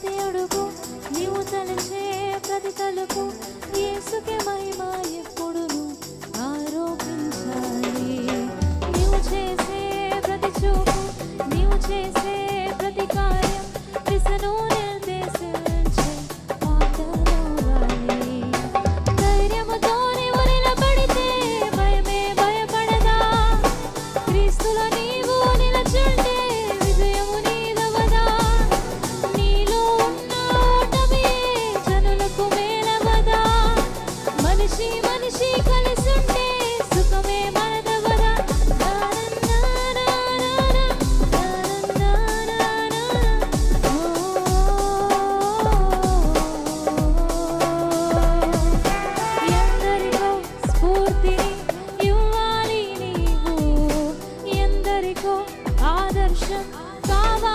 ప్రతి అడుగు నీవు తలచే ప్రతి తలుపు ఏసుకే మహిమ ఎప్పుడు ఆరోపించాలి. నీవు చేసే ప్రతి చూపు నీవు చేసే ప్రతి కార్యం మనిషి మనిషి కలిసుంటే సుఖమే మనదవరా ఎందరికో స్ఫూర్తిని ఇవ్వాలి నీవు ఆదర్శం కావాలి